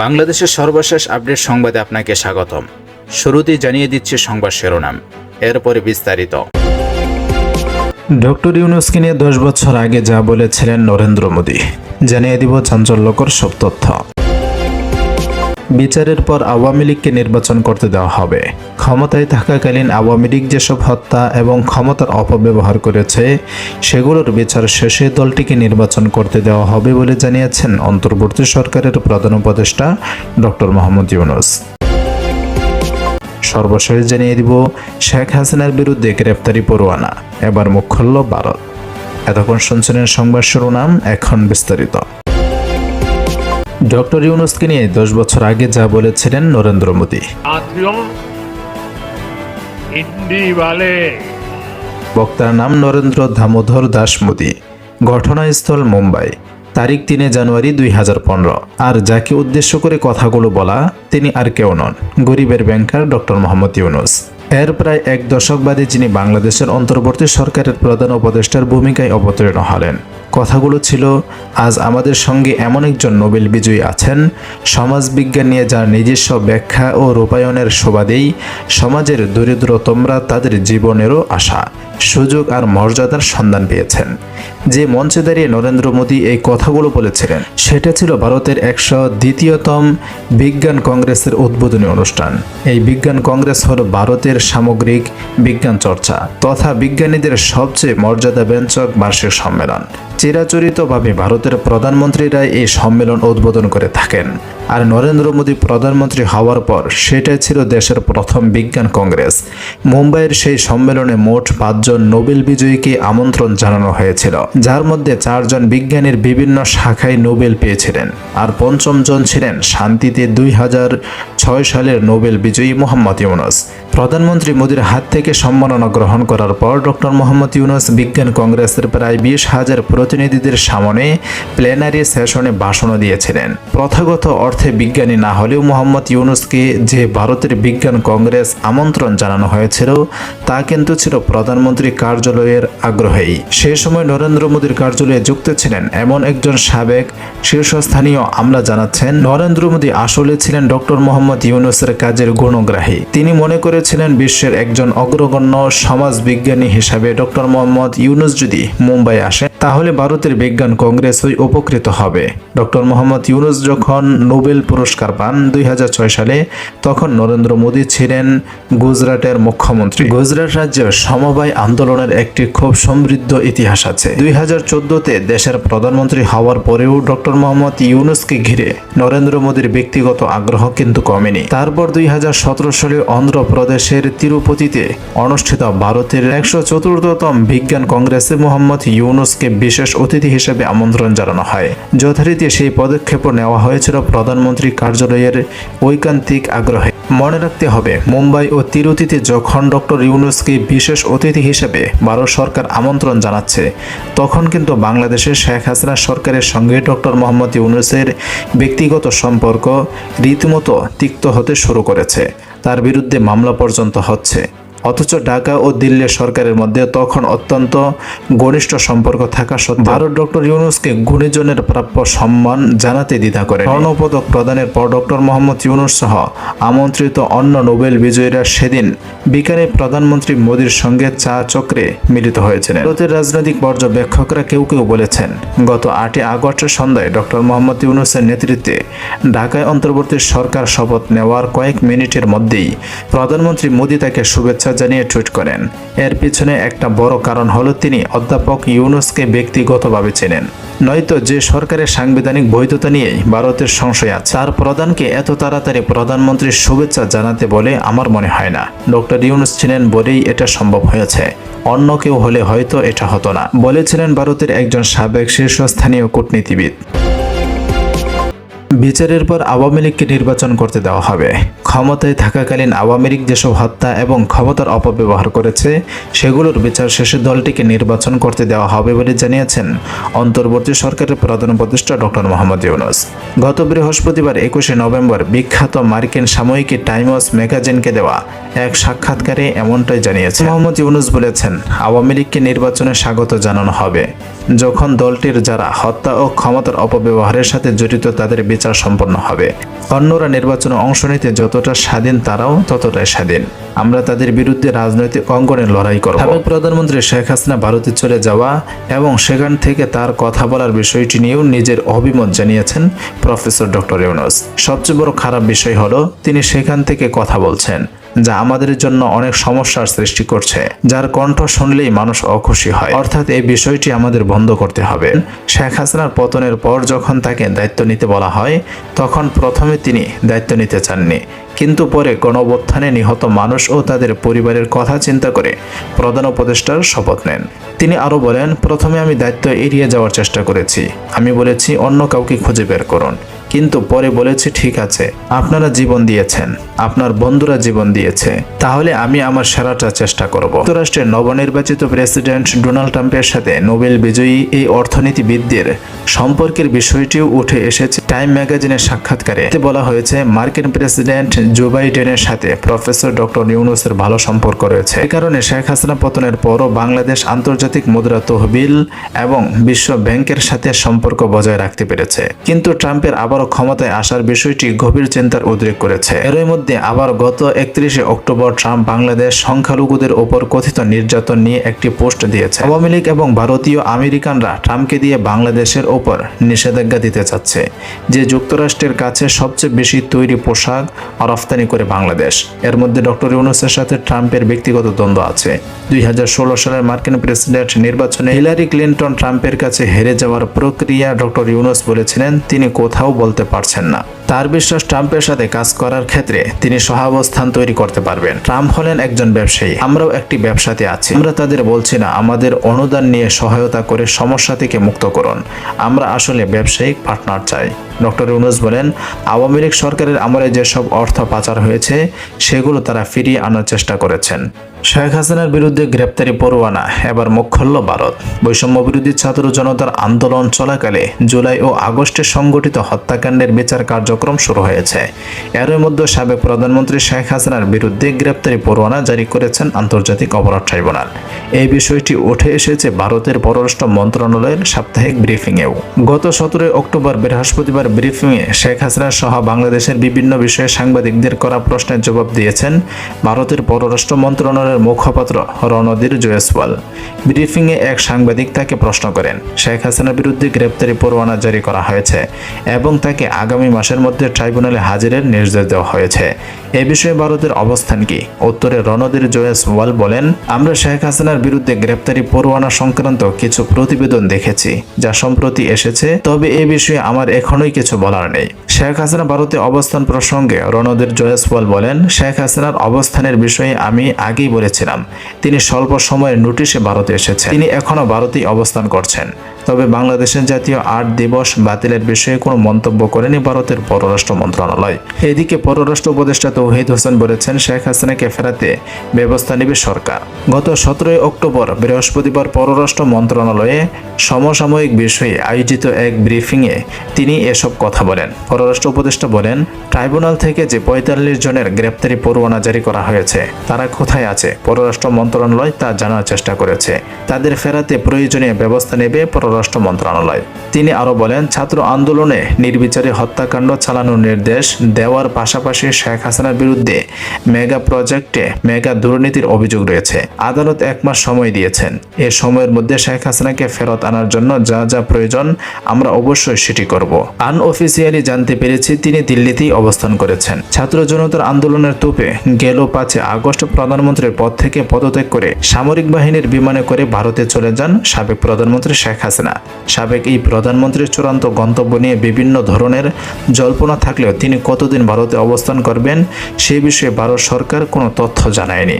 বাংলাদেশের সর্বশেষ আপডেট সংবাদে আপনাকে স্বাগতম। শুরুতেই জানিয়ে দিচ্ছে সংবাদ শিরোনাম। এরপরে বিস্তারিত। ডক্টর ইউনুসকে নিয়ে দশ বছর আগে যা বলেছিলেন নরেন্দ্র মোদী, জানিয়ে দিব চাঞ্চল্যকর সব তথ্য। বিচারের পর আওয়ামী লীগকে নির্বাচন করতে দেওয়া হবে। ক্ষমতায় থাকাকালীন আওয়ামী লীগ যেসব হত্যা এবং ক্ষমতার অপব্যবহার করেছে, সেগুলোর বিচার শেষে দলটিকে নির্বাচন করতে দেওয়া হবে বলে জানিয়েছেন অন্তর্বর্তী সরকারের প্রধান উপদেষ্টা ডক্টর মোহাম্মদ ইউনুস। সর্বশেষ জানিয়ে দিব, শেখ হাসিনার বিরুদ্ধে গ্রেপ্তারি পরোয়ানা, এবার মুখ খুলল ভারত। এতক্ষণ শুনছিলেন সংবাদ শিরোনাম, এখন বিস্তারিত। ডক্টর ইউনুসকে নিয়ে দশ বছর আগে যা বলেছিলেন নরেন্দ্র মোদী। বক্তার নাম নরেন্দ্র দামোদর দাস মোদী। ঘটনাস্থল মুম্বাই। তারিখ তিনে জানুয়ারি দুই হাজার পনেরো। আর যাকে উদ্দেশ্য করে কথাগুলো বলা তিনি আর কেউ নন। গরিবের ব্যাংকার ডক্টর মোহাম্মদ ইউনুস। এর প্রায় এক দশক বাদে যিনি বাংলাদেশের অন্তর্বর্তী সরকারের প্রধান উপদেষ্টার ভূমিকায় অবতীর্ণ হলেন। কথাগুলো ছিল, আজ আমাদের সঙ্গে এমন একজন নোবেল বিজয়ী আছেন। সমাজবিজ্ঞান নিয়ে যার নিজস্ব ব্যাখ্যা ও রূপায়ণের সুবাদেই সমাজের দরিদ্রতমরা তাদের জীবনেরও আশা, সুযোগ আর মর্যাদার সন্ধান পেয়েছেন। যে মঞ্চে দাঁড়িয়ে নরেন্দ্র মোদী এই কথাগুলো বলেছিলেন, সেটা ছিল ভারতের একশো দ্বিতীয়তম বিজ্ঞান কংগ্রেসের উদ্বোধনী অনুষ্ঠান। এই বিজ্ঞান কংগ্রেস হল ভারতের সামগ্রিক বিজ্ঞান চর্চা তথা বিজ্ঞানীদের সবচেয়ে মর্যাদাব্যঞ্জক বার্ষিক সম্মেলন। চিরাচরিতভাবে ভারতের প্রধানমন্ত্রীরা এই সম্মেলন উদ্বোধন করে থাকেন। আর নরেন্দ্র মোদী প্রধানমন্ত্রী হওয়ার পর সেটাই ছিল দেশের প্রথম বিজ্ঞান কংগ্রেস। মুম্বাইয়ের সেই সম্মেলনে মোট পাঁচজন নোবেল বিজয়ীকে আমন্ত্রণ জানানো হয়েছিল, যার মধ্যে চারজন বিজ্ঞানীর বিভিন্ন শাখায় নোবেল পেয়েছিলেন আর পঞ্চম জন ছিলেন শান্তিতে দুই ছয় সালের নোবেল বিজয়ী মোহাম্মদ ইউনুস। প্রধানমন্ত্রী মোদীর হাত থেকে সম্মাননা গ্রহণ করার পর ডক্টর মোহাম্মদ ইউনুস বিজ্ঞান কংগ্রেসের প্রায় বিশ হাজার প্রতিনিধিদের সামনে প্লেনারি সেশনে ভাষণও দিয়েছিলেন। প্রথাগত অর্থে বিজ্ঞানী না হলেও মোহাম্মদ ইউনুসকে যে ভারতের বিজ্ঞান কংগ্রেস আমন্ত্রণ জানানো হয়েছিল, তা কিন্তু ছিল প্রধানমন্ত্রী কার্যালয়ের আগ্রহেই। সে সময় নরেন্দ্র মোদীর কার্যালয়ে যুক্ত ছিলেন এমন একজন সাবেক শীর্ষস্থানীয় আমলা জানাচ্ছেন, নরেন্দ্র মোদী আসলে ছিলেন ডক্টর মোহাম্মদ ইউনুসের কাজের গুণগ্রাহী। তিনি মনে করেছিলেন বিশ্বের একজন অগ্রগণ্য সমাজ বিজ্ঞানী হিসাবে ডক্টর মোহাম্মদ ইউনুস যদি মুম্বাই আসে, তাহলে ভারতের বিজ্ঞান কংগ্রেসই উপকৃত হবে। ডক্টর মোহাম্মদ ইউনুস যখন নোবেল পুরস্কার পান দুই সালে। তখন নরেন্দ্র মোদী ছিলেন গুজরাটের মুখ্যমন্ত্রী। গুজরাট রাজ্যের সমবায় আন্দোলনের একটি খুব সমৃদ্ধ ইতিহাস আছে। দুই হাজার দেশের প্রধানমন্ত্রী হওয়ার পরেও ডক্টর মোহাম্মদ ইউনুসকে ঘিরে নরেন্দ্র মোদীর ব্যক্তিগত আগ্রহ কিন্তু কমেনি। তারপর দুই হাজার সতেরো সালে অন্ধ্রপ্রদেশের তিরুপতিতে অনুষ্ঠিত ভারতের একশো চতুর্থতম বিজ্ঞান কংগ্রেসে মোহাম্মদ ইউনুসকে বিশেষ অতিথি হিসেবে আমন্ত্রণ জানানো হয়। যথারীতি সেই পদক্ষেপও নেওয়া হয়েছিল প্রধানমন্ত্রী কার্যালয়ের ঐকান্তিক আগ্রহে মনে রাখতে হবে, মুম্বাই ও তিরুতিতে যখন ডক্টর ইউনুসকে বিশেষ অতিথি হিসেবে ভারত সরকার আমন্ত্রণ জানাচ্ছে, তখন কিন্তু বাংলাদেশের শেখ হাসিনা সরকারের সঙ্গে ডক্টর মোহাম্মদ ইউনুসের ব্যক্তিগত সম্পর্ক রীতিমতো তিক্ত হতে শুরু করেছে। তার বিরুদ্ধে মামলা পর্যন্ত হচ্ছে। অথচ ঢাকা ও দিল্লি সরকারের মধ্যে তখন অত্যন্ত ঘনিষ্ঠ সম্পর্ক থাকা সত্ত্বেও ভারত ডক্টর ইউনুসকে গুণীজনের প্রাপ্য সম্মান জানাতে দ্বিধা করে স্বর্ণপদক প্রদানের পর ডক্টর মোহাম্মদ ইউনুস সহ আমন্ত্রিত অন্য নোবেল বিজয়ীরা সেদিন বিকালে প্রধানমন্ত্রী মোদীর সঙ্গে চা চক্রে মিলিত হয়েছিলেন। ভারতের রাজনৈতিক পর্যবেক্ষকরা কেউ কেউ বলেছেন গত আটই আগস্টের সন্ধ্যায় ডক্টর মোহাম্মদ ইউনুসের নেতৃত্বে ঢাকায় অন্তর্বর্তী সরকার শপথ নেওয়ার কয়েক মিনিটের মধ্যেই প্রধানমন্ত্রী মোদী তাকে শুভেচ্ছা জানিয়ে টুইট করেন। এর পিছনে একটা বড় কারণ হলো তিনি অধ্যাপক ইউনুসকে ব্যক্তিগতভাবে চেনেন। নয়তো যে সরকারের সাংবিধানিক বৈধতা নিয়েই ভারতের সংশয় আছে। তার প্রধানকে এত তাড়াতাড়ি প্রধানমন্ত্রীর শুভেচ্ছা জানাতে বলে আমার মনে হয় না। ডক্টর ইউনুস ছিলেন বলেই এটা সম্ভব হয়েছে। অন্য কেউ হলে হয়তো এটা হতো না। বলেছিলেন ভারতের একজন সাবেক শীর্ষস্থানীয় কূটনীতিবিদ। বিচারের পর আওয়ামী লীগকে নির্বাচন করতে দেওয়া হবে। ক্ষমতায় থাকাকালীন আওয়ামী লীগ যেসব হত্যা এবং ক্ষমতার অপব্যবহার করেছে, সেগুলোর বিচার শেষে দলটিকে নির্বাচন করতে দেওয়া হবে বলে জানিয়েছেন অন্তর্বর্তী সরকারের প্রধান উপদেষ্টা ডক্টর মোহাম্মদ ইউনুস। গত বৃহস্পতিবার একুশে নভেম্বর বিখ্যাত মার্কিন সাময়িকী টাইমস ম্যাগাজিনকে দেওয়া এক সাক্ষাৎকারে এমনটাই জানিয়েছে মোহাম্মদ ইউনুস বলেছেন, আওয়ামী লীগকে নির্বাচনে স্বাগত জানানো হবে। যখন দলটির যারা হত্যা ও ক্ষমতার অপব্যবহারের সাথে জড়িত তাদের বিচার সম্পন্ন হবে। অন্যরা নির্বাচনে অংশ নিতে যতটা স্বাধীন তারাও ততটাই স্বাধীন। আমরা তাদের বিরুদ্ধে রাজনৈতিক অঙ্গনে লড়াই করব। সাবেক প্রধানমন্ত্রী শেখ হাসিনা ভারতে চলে যাওয়া এবং সেখান থেকে তার কথা বলার বিষয়টি নিয়েও নিজের অভিমত জানিয়েছেন প্রফেসর ডক্টর ইউনুস। সবচেয়ে বড় খারাপ বিষয় হলো, তিনি সেখান থেকে কথা বলছেন। যা আমাদের জন্য অনেক সমস্যার সৃষ্টি করছে, যার কণ্ঠ শুনলেই মানুষ অখুশি হয়। অর্থাৎ এই বিষয়টি আমাদের বন্ধ করতে হবে। শেখ হাসিনার পতনের পর যখন তাকে দায়িত্ব নিতে বলা হয়, তখন প্রথমে তিনি দায়িত্ব নিতে চাননি। কিন্তু পরে গণঅভ্যুত্থানে নিহত মানুষ ও তাদের পরিবারের কথা চিন্তা করে প্রধান উপদেষ্টার শপথ নেন। তিনি আরও বলেন, প্রথমে আমি দায়িত্ব এড়িয়ে যাওয়ার চেষ্টা করেছি। আমি বলেছি, অন্য কাউকে খুঁজে বের করুন। কিন্তু পরে বলেছে, ঠিক আছে, আপনারা জীবন দিয়েছেন, আপনার বন্ধুরা জীবন দিয়েছে, তাহলে আমি আমার সেরাটা চেষ্টা করব। যুক্তরাষ্ট্রের নবনির্বাচিত প্রেসিডেন্ট ডোনাল্ড ট্রাম্পের সাথে নোবেল বিজয়ী এই অর্থনীতিবিদদের সম্পর্কের বিষয়টিও উঠে এসেছে। টাইম ম্যাগাজিনের সাক্ষাৎকারে বলা হয়েছে, মার্কিন প্রেসিডেন্ট জো বাইডেনের সাথে প্রফেসর ডক্টর ইউনুসের ভালো সম্পর্ক রয়েছে। এ কারণে শেখ হাসিনা পতনের পরও বাংলাদেশ আন্তর্জাতিক মুদ্রা তহবিল এবং বিশ্ব ব্যাংকের সাথে সম্পর্ক বজায় রাখতে পেরেছে। কিন্তু ট্রাম্পের আবারও ক্ষমতায় আসার বিষয়টি গভীর চিন্তার উদ্রেক করেছে। এরই মধ্যে আবার গত একত্রিশে অক্টোবর ট্রাম্প বাংলাদেশ সংখ্যালঘুদের ওপর কথিত নির্যাতন নিয়ে একটি পোস্ট দিয়েছে। আওয়ামী লীগ এবং ভারতীয় আমেরিকানরা ট্রাম্পকে দিয়ে বাংলাদেশের ওপর নিষেধাজ্ঞা দিতে চাচ্ছে। যে যুক্তরাষ্ট্রের কাছে সবচেয়ে বেশি তৈরি পোশাক রফতানি করে বাংলাদেশ। এর মধ্যে ডক্টর ইউনুসের সাথে ট্রাম্পের ব্যক্তিগত দ্বন্দ্ব আছে। দুই হাজার ষোলো সালের মার্কিন প্রেসিডেন্ট নির্বাচনে হিলারি ক্লিন্টন ট্রাম্পের কাছে হেরে যাওয়ার প্রক্রিয়া ডক্টর ইউনুস বলেছিলেন, তিনি কোথাও বলতে পারছেন না। তার বিশ্বাস ট্রাম্পের সাথে কাজ করার ক্ষেত্রে তিনি সহাবস্থান তৈরি করতে পারবেন। ট্রাম্প হলেন একজন ব্যবসায়ী। আমরাও একটি ব্যবসাতে আছি। আমরা তাদের বলছি না, আমাদের অনুদান নিয়ে সহায়তা করে সমস্যা থেকে মুক্ত করুন। আমরা আসলে ব্যবসায়িক পার্টনার চাই। ডক্টর ইউনুস বলেন, আওয়ামী লীগ সরকারের আমলে যেসব অর্থ পাচার হয়েছে, সেগুলো তারা ফিরিয়ে আনার চেষ্টা করেছেন। শেখ হাসিনার বিরুদ্ধে গ্রেপ্তারি পরোয়ানা, এবার মুখ খুলল ভারত। বৈষম্য বিরোধী ছাত্র জনতার আন্দোলন চলাকালে জুলাই ও আগস্টে সংগঠিত হত্যাকাণ্ডের বিচার কার্যক্রম শুরু হয়েছে। এর মধ্যে সাবেক প্রধানমন্ত্রী শেখ হাসিনার বিরুদ্ধে গ্রেপ্তারি পরোয়ানা জারি করেছেন আন্তর্জাতিক অপরাধ ট্রাইব্যুনাল। এই বিষয়টি উঠে এসেছে ভারতের পররাষ্ট্র মন্ত্রণালয়ের সাপ্তাহিক ব্রিফিংয়েও। গত সতেরোই অক্টোবর বৃহস্পতিবার ব্রিফিংয়ে শেখ হাসিনা সহ বাংলাদেশের বিভিন্ন বিষয়ে সাংবাদিকদের করা প্রশ্নের জবাব দিয়েছেন ভারতের পররাষ্ট্র মন্ত্রণালয়ের মুখপাত্র রণধীর জয়সওয়াল। ব্রিফিংয়ে এক সাংবাদিক তাকে প্রশ্ন করেন, শেখ হাসিনার বিরুদ্ধে গ্রেপ্তারি পরোয়ানা জারি করা হয়েছে এবং তাকে আগামী মাসের মধ্যে ট্রাইব্যুনালে হাজিরের নির্দেশ দেওয়া হয়েছে। এ বিষয়ে ভারতের অবস্থান কি? উত্তরে রণধীর জয়সওয়াল বলেন, আমরা শেখ হাসিনার বিরুদ্ধে গ্রেপ্তারি পরোয়ানা সংক্রান্ত কিছু প্রতিবেদন দেখেছি, যা সম্প্রতি এসেছে, তবে এ বিষয়ে আমার এখনোই কিছু বলার নেই। শেখ হাসিনা ভারতে অবস্থান প্রসঙ্গে রণধীর জয়সওয়াল বলেন, শেখ হাসিনার অবস্থানের বিষয়ে আমি আগেই বলেছিলাম তিনি স্বল্প সময়ের নোটিশে ভারতে এসেছেন। তিনি এখনও ভারতেই অবস্থান করছেন। তবে বাংলাদেশের জাতীয় আট দিবস বাতিলের বিষয়ে কোনো মন্তব্য করেনি ভারতের পররাষ্ট্র মন্ত্রণালয়। এদিকে পররাষ্ট্র উপদেষ্টা তৌহিদ হোসেন বলেছেন, শেখ হাসিনাকে ফেরাতে ব্যবস্থা নেবে সরকার। গত সতেরোই অক্টোবর বৃহস্পতিবার পররাষ্ট্র মন্ত্রণালয়ে সমসাময়িক বিষয়ে আয়োজিত এক ব্রিফিংয়ে তিনি এসব কথা বলেন। পররাষ্ট্র উপদেষ্টা বলেন, ট্রাইব্যুনাল থেকে যে পঁয়তাল্লিশ জনের গ্রেপ্তারি পরোয়ানা জারি করা হয়েছে, তারা কোথায় আছে? পররাষ্ট্র মন্ত্রণালয় তা জানার চেষ্টা করেছে। তাদের ফেরাতে প্রয়োজনীয় ব্যবস্থা নেবে পররাষ্ট্র মন্ত্রণালয়। তিনি আরও বলেন, ছাত্র আন্দোলনে নির্বিচারে হত্যাকাণ্ড চালানোর নির্দেশ দেওয়ার পাশাপাশি শেখ হাসিনার বিরুদ্ধে মেগা প্রজেক্টে মেগা দুর্নীতির অভিযোগ রয়েছে। আদালত এক মাস সময় দিয়েছেন। এ সময়ের মধ্যে শেখ হাসিনাকে ফেরত আনার জন্য যা যা প্রয়োজন, আমরা অবশ্যই সেটি করব। আনঅফিসিয়ালি জানতে পেরেছি, তিনি দিল্লিতেই অবস্থান করেছেন। ছাত্র জনতার আন্দোলনের তোপে গেল পাঁচে আগস্ট প্রধানমন্ত্রীর পদ থেকে পদত্যাগ করে সামরিক বাহিনীর বিমানে করে ভারতে চলে যান সাবেক প্রধানমন্ত্রী শেখ হাসিনা। সাবেক এই প্রধানমন্ত্রীর চূড়ান্ত গন্তব্য নিয়ে বিভিন্ন ধরনের জল্পনা থাকলেও তিনি কতদিন ভারতে অবস্থান করবেন, সে বিষয়ে ভারত সরকার কোনো তথ্য জানায়নি।